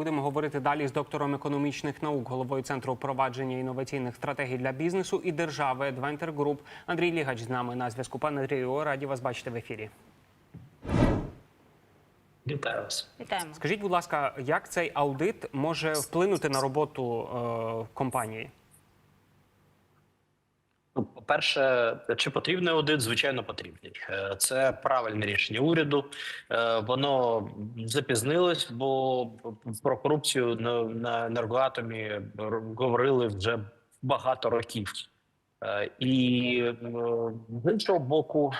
Будемо говорити далі з доктором економічних наук, головою центру впровадження інноваційних стратегій для бізнесу і держави Adventure Group. Андрій Лігач з нами на зв'язку. Пане Андрію, раді вас бачити в ефірі. Вітаю вас. Вітаємо. Скажіть, будь ласка, як цей аудит може вплинути на роботу е, компанії? Ну, По-перше, чи потрібний аудит? Звичайно, потрібний. Е, Це правильне рішення уряду. Е, Воно запізнилось, бо про корупцію на, енергоатомі говорили вже багато років. Е, І з іншого боку,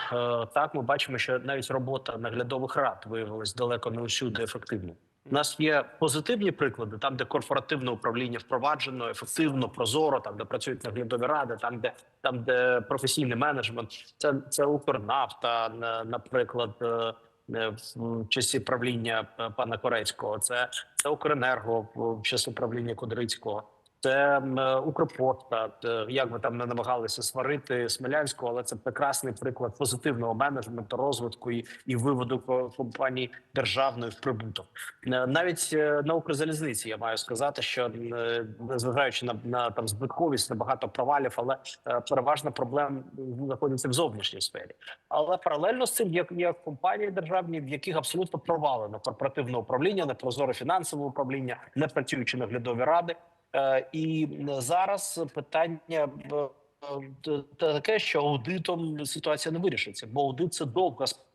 так ми бачимо, що навіть робота наглядових рад виявилась далеко не усюди ефективною. У нас є позитивні приклади, там, де корпоративне управління впроваджено ефективно, прозоро, там де працюють наглядові ради, там де там, де професійний менеджмент, це це Укрнафта, наприклад, е, е, в часі правління е, пана Корецького, це це Укренерго в часі правління Кудрицького. Це Укрпошта, як ми там не намагалися сварити Смілянського, але це прекрасний приклад позитивного менеджменту, розвитку і, і виводу ко- компаній державної в прибуток. Е, Навіть е, на Укрзалізниці я маю сказати, що е, незважаючи на, на там збитковість, на багато провалів, але переважна проблема знаходиться в зовнішній сфері. Але паралельно з цим є, є компанії державні, в яких абсолютно провалено корпоративне управління, непрозоре фінансове управління, не працюючі наглядові ради. Е, І зараз питання е, таке, що аудитом ситуація не вирішиться, бо аудит це довга справа.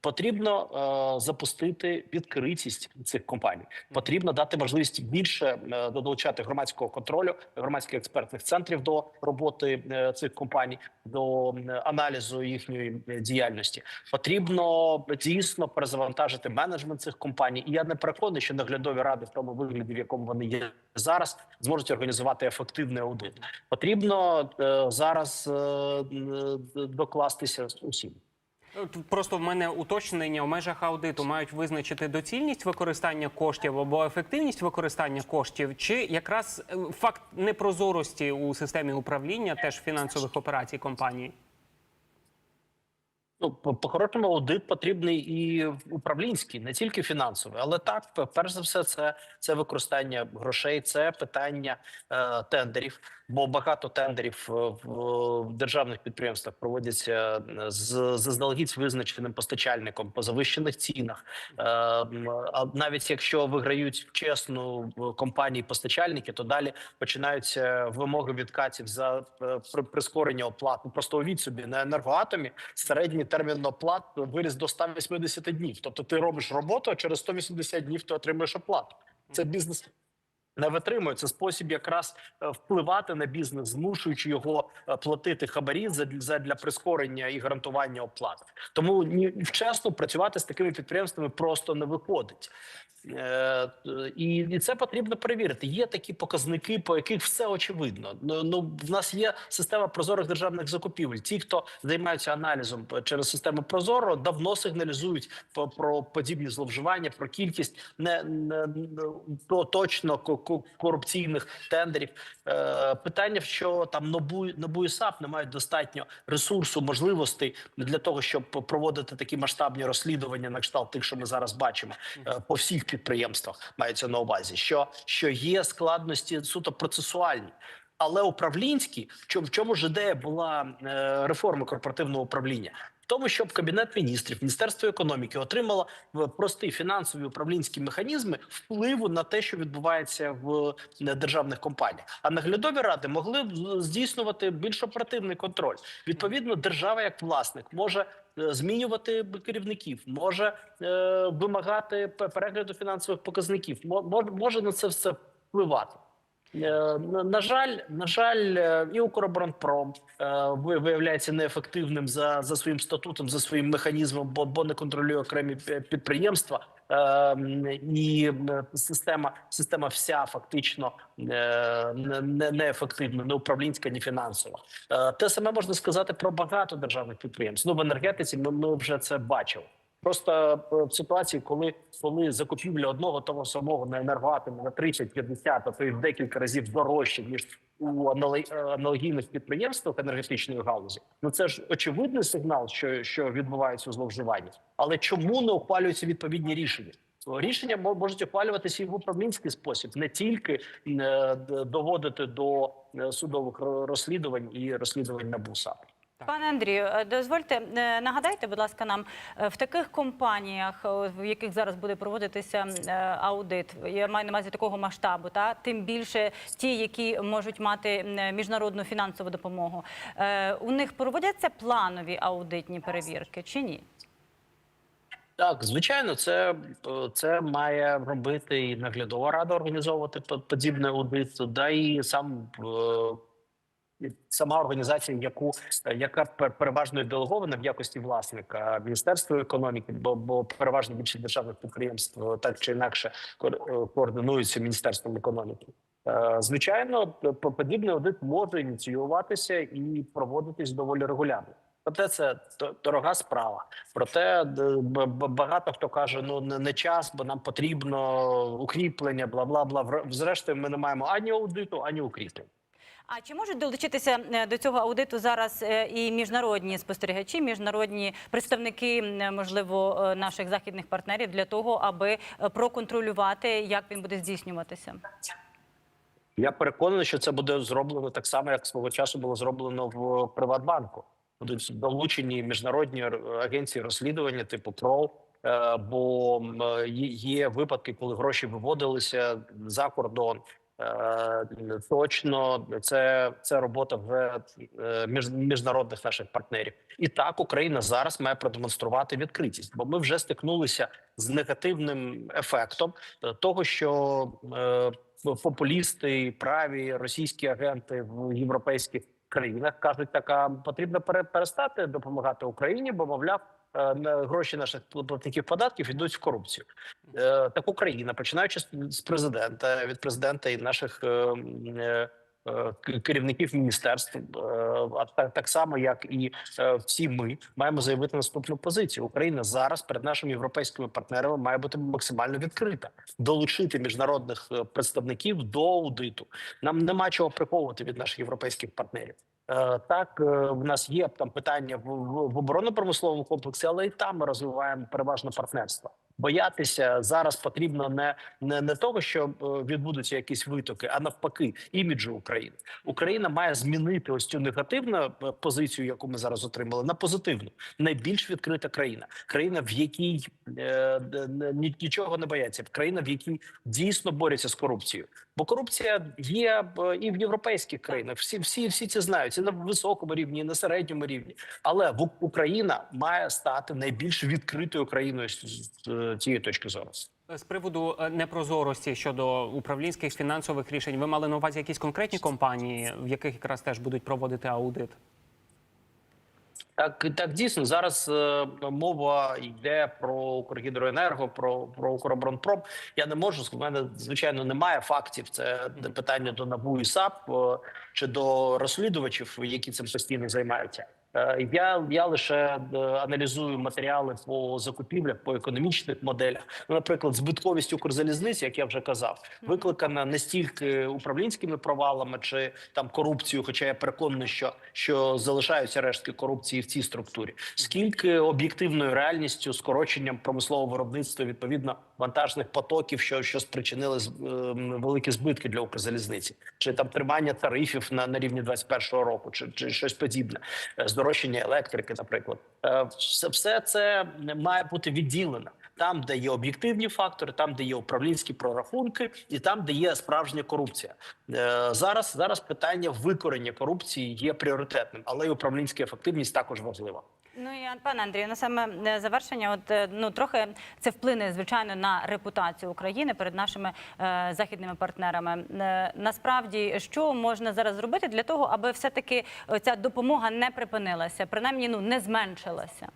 Потрібно е, запустити відкритість цих компаній. Потрібно дати можливість більше е, долучати громадського контролю, громадських експертних центрів до роботи е, цих компаній, до е, аналізу їхньої діяльності. Потрібно дійсно перезавантажити менеджмент цих компаній. І я не переконаний, що наглядові ради в тому вигляді, в якому вони є зараз, зможуть організувати ефективний аудит. Потрібно е, зараз е, е, докластися усім. Просто в мене уточнення в межах аудиту мають визначити доцільність використання коштів або ефективність використання коштів, чи якраз е, факт непрозорості у системі управління теж фінансових операцій компанії. Ну, по- по-хорошому аудит потрібний і управлінський, не тільки фінансовий, але так, перш за все, це, це використання грошей, це питання е, тендерів. Бо багато тендерів е, в, державних підприємствах проводяться е, з заздалегідь визначеним постачальником по завищених цінах. Е, а навіть якщо виграють чесну компанії постачальники, то далі починаються вимоги відкатів за при- прискорення оплат. Ну, Просто увіть собі на енергоатомі середній термін оплат виріс до 180 днів. Тобто ти робиш роботу, а через 180 днів ти отримуєш оплату. Це бізнес не витримує. Це спосіб якраз е, впливати на бізнес, змушуючи його е, платити хабарі за, за для прискорення і гарантування оплат. Тому ні вчасно працювати з такими підприємствами просто не виходить. Е, і, і це потрібно перевірити. Є такі показники, по яких все очевидно. Ну, ну в нас є система прозорих державних закупівель. Ті, хто займаються аналізом через систему Прозоро, давно сигналізують про подібні зловживання, про кількість не, не, то точно ко- ко- корупційних тендерів. Е, питання, що там НОБУ, НОБУ і САП не мають достатньо ресурсу, можливостей для того, щоб проводити такі масштабні розслідування на кшталт тих, що ми зараз бачимо е, по всіх підприємствах. Мається на увазі, що, що є складності суто процесуальні. Але управлінські, в чому, ж ідея була е, реформи корпоративного управління? Тому, щоб кабінет міністрів, міністерство економіки отримало в прості фінансові управлінські механізми впливу на те, що відбувається в е, державних компаніях. А наглядові ради могли б здійснювати більш оперативний контроль. Відповідно, держава як власник може е, змінювати керівників, може е, вимагати перегляду фінансових показників, мож- може на це все впливати. Е, На, жаль, на жаль, е, і Укроборонпром е, ви- виявляється неефективним за, за своїм статутом, за своїм механізмом, бо, бо не контролює окремі підприємства. І система, система вся фактично не, не- неефективна, не управлінська, ні фінансова. Те саме можна сказати про багато державних підприємств. Ну в енергетиці ми, ми вже це бачили. Просто е, в ситуації, коли коли закупівля одного того самого на енергоатомі на 30-50, а то й декілька разів дорожче ніж у е, аналогійних підприємствах енергетичної галузі, ну це ж очевидний сигнал, що, що відбувається зловживання. Але чому не ухвалюються відповідні рішення? Рішення мо- можуть ухвалюватися і в управлінський спосіб, не тільки е, доводити до судових розслідувань і розслідувань на БУСАП. Пане Андрію, е, дозвольте е, нагадайте, будь ласка, нам е, в таких компаніях, в яких зараз буде проводитися аудит, я маю на увазі такого масштабу, та тим більше ті, які можуть мати міжнародну фінансову допомогу. У них проводяться планові аудитні перевірки чи ні? Так, звичайно, це, це має робити і наглядова рада організовувати по- подібний аудит, да і сам сама організація, яку е, яка пер- переважно делегована в якості власника Міністерство економіки, бо, бо переважно більшість державних підприємств е, так чи інакше е, координуються міністерством економіки. Звичайно, подібний аудит може ініціюватися і проводитись доволі регулярно. Проте це дорога справа. Проте багато хто каже: ну не, час, бо нам потрібно укріплення, бла бла бла. Зрештою, ми не маємо ані аудиту, ані укріплень. А чи можуть долучитися е, до цього аудиту зараз е, і міжнародні спостерігачі, міжнародні представники, можливо, е, наших західних партнерів для того, аби проконтролювати, як він буде здійснюватися? Я переконаний, що це буде зроблено так само, як свого часу було зроблено в Приватбанку. Будуть долучені міжнародні агенції розслідування, типу ПРО. е, Бо є випадки, коли гроші виводилися за кордон. Е, Точно це, це робота вже е, міжнародних наших партнерів. І так Україна зараз має продемонструвати відкритість, бо ми вже стикнулися з негативним ефектом того, що е, популісти, праві російські агенти в європейських країнах кажуть, така потрібно перестати допомагати Україні, бо мовляв. Е, Гроші наших платників податків йдуть в корупцію. Е, Так Україна, починаючи з- президента, від президента і наших е, керівників міністерств, а так, само як і всі ми маємо заявити наступну позицію. Україна зараз перед нашими європейськими партнерами має бути максимально відкрита, долучити міжнародних представників до аудиту. Нам нема чого приховувати від наших європейських партнерів. Е, Так, е, в нас є там питання в, в, оборонно-промисловому комплексі, але і там ми розвиваємо переважно партнерство. Боятися зараз потрібно не, не, не того, що е, відбудуться якісь витоки, а навпаки, іміджу України. Україна має змінити ось цю негативну позицію, яку ми зараз отримали, на позитивну. Найбільш відкрита країна, країна, в якій е, нічого не бояться, країна, в якій дійсно борються з корупцією. Бо корупція є е, і в європейських країнах. Всі, всі, всі це знають. і на високому рівні, і на середньому рівні. Але Україна має стати найбільш відкритою країною з, з е, цієї точки зору. З приводу е, непрозорості щодо управлінських фінансових рішень, ви мали на увазі якісь конкретні компанії, в яких якраз теж будуть проводити аудит? Так, так дійсно зараз е, мова йде про Укргідроенерго, про, про Укроборонпром. Я не можу в мене звичайно немає фактів. Це питання до НАБУ і САП е, чи до розслідувачів, які цим постійно займаються. Е, Я, я лише е, аналізую матеріали по закупівлях, по економічних моделях. Ну, наприклад, збитковість Укрзалізниці, як я вже казав, викликана не стільки управлінськими провалами чи там корупцією, хоча я переконаний, що, що залишаються рештки корупції в цій структурі, скільки об'єктивною реальністю, скороченням промислового виробництва, відповідно вантажних потоків, що, що спричинили з- ем, великі збитки для Укрзалізниці, чи там тримання тарифів на, на рівні 21-го року, чи, чи щось подібне, Е, здорожчання електрики, наприклад, Е, все, це має бути відділено. Там, де є об'єктивні фактори, там, де є управлінські прорахунки, і там, де є справжня корупція. Е, зараз зараз питання викорення корупції є пріоритетним, але й управлінська ефективність також важлива. Ну і пане Андрію, на саме е, завершення, от е, ну трохи це вплине звичайно на репутацію України перед нашими е, західними партнерами. Е, насправді, що можна зараз зробити для того, аби все-таки ця допомога не припинилася, принаймні ну не зменшилася.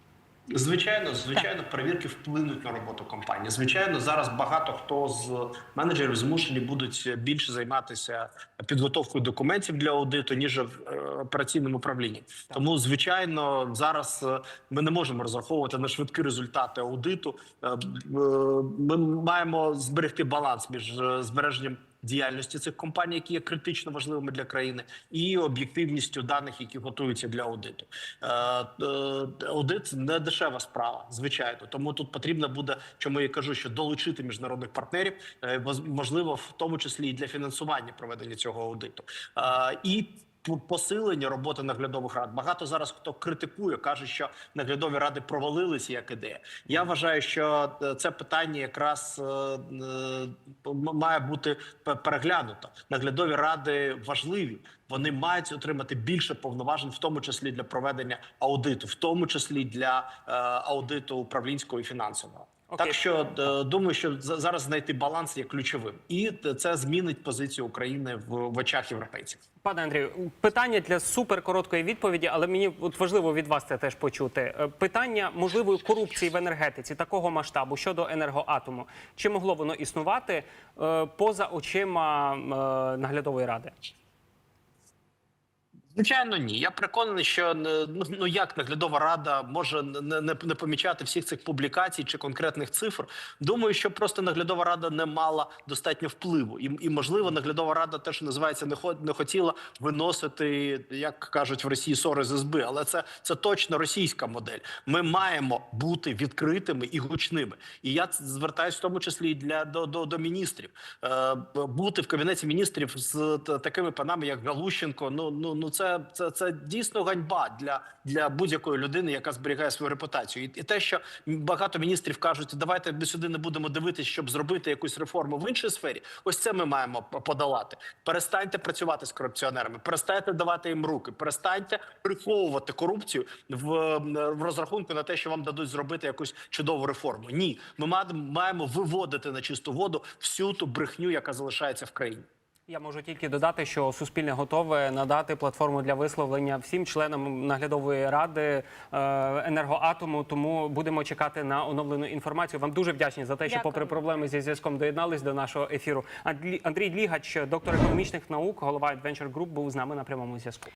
Звичайно, звичайно, перевірки вплинуть на роботу компанії. Звичайно, зараз багато хто з менеджерів змушені будуть більше займатися підготовкою документів для аудиту ніж в е, операційному управлінні. Тому, звичайно, зараз е, ми не можемо розраховувати на швидкі результати аудиту. Е, Ми маємо зберегти баланс між збереженням діяльності цих компаній, які є критично важливими для країни, і об'єктивністю даних, які готуються для аудиту. Е, е, Аудит не дешева справа, звичайно. Тому тут потрібно буде, чому я кажу, що долучити міжнародних партнерів, е, можливо, в тому числі і для фінансування проведення цього аудиту. І посилення роботи наглядових рад. Багато зараз хто критикує, каже, що наглядові ради провалилися як ідея. Я вважаю, що е, це питання якраз е, е, має бути переглянуто. Наглядові ради важливі. Вони мають отримати більше повноважень, в тому числі для проведення аудиту, в тому числі для аудиту управлінського і фінансового. Окей. Так що е, думаю, що за- зараз знайти баланс є ключовим, і це змінить позицію України в, в очах європейців. Пане Андрію, питання для суперкороткої відповіді, але мені от важливо від вас це теж почути. Е, Питання можливої корупції в енергетиці такого масштабу щодо енергоатому. Чи могло воно існувати е, поза очима наглядової ради? Звичайно, ні. Я переконаний, що е, ну, ну як наглядова рада може не, не, не помічати всіх цих публікацій чи конкретних цифр. Думаю, що просто наглядова рада не мала достатньо впливу, і, і можливо, наглядова рада теж називається не хо- не хотіла виносити, як кажуть в Росії, ссори з СБ. Але це, це точно російська модель. Ми маємо бути відкритими і гучними. І я звертаюся в тому числі для до, до, до міністрів. Е, бути в кабінеті міністрів з такими панами, як Галущенко. Ну ну ну це, це, це дійсно ганьба для, для будь-якої людини, яка зберігає свою репутацію. І, і те, що багато міністрів кажуть, давайте ми сюди не будемо дивитися, щоб зробити якусь реформу в іншій сфері. Ось це ми маємо подолати. Перестаньте працювати з корупціонерами, перестаньте давати їм руки, перестаньте приховувати корупцію в, в розрахунку на те, що вам дадуть зробити якусь чудову реформу. Ні, ми ма- маємо виводити на чисту воду всю ту брехню, яка залишається в країні. Я можу тільки додати, що суспільне готове надати платформу для висловлення всім членам наглядової ради е, енергоатому. Тому будемо чекати на оновлену інформацію. Вам дуже вдячні за те, що, Дякую. попри проблеми зі зв'язком, доєднались до нашого ефіру. Андрій Андрій Лігач, доктор економічних наук, голова Adventure Group, був з нами на прямому зв'язку.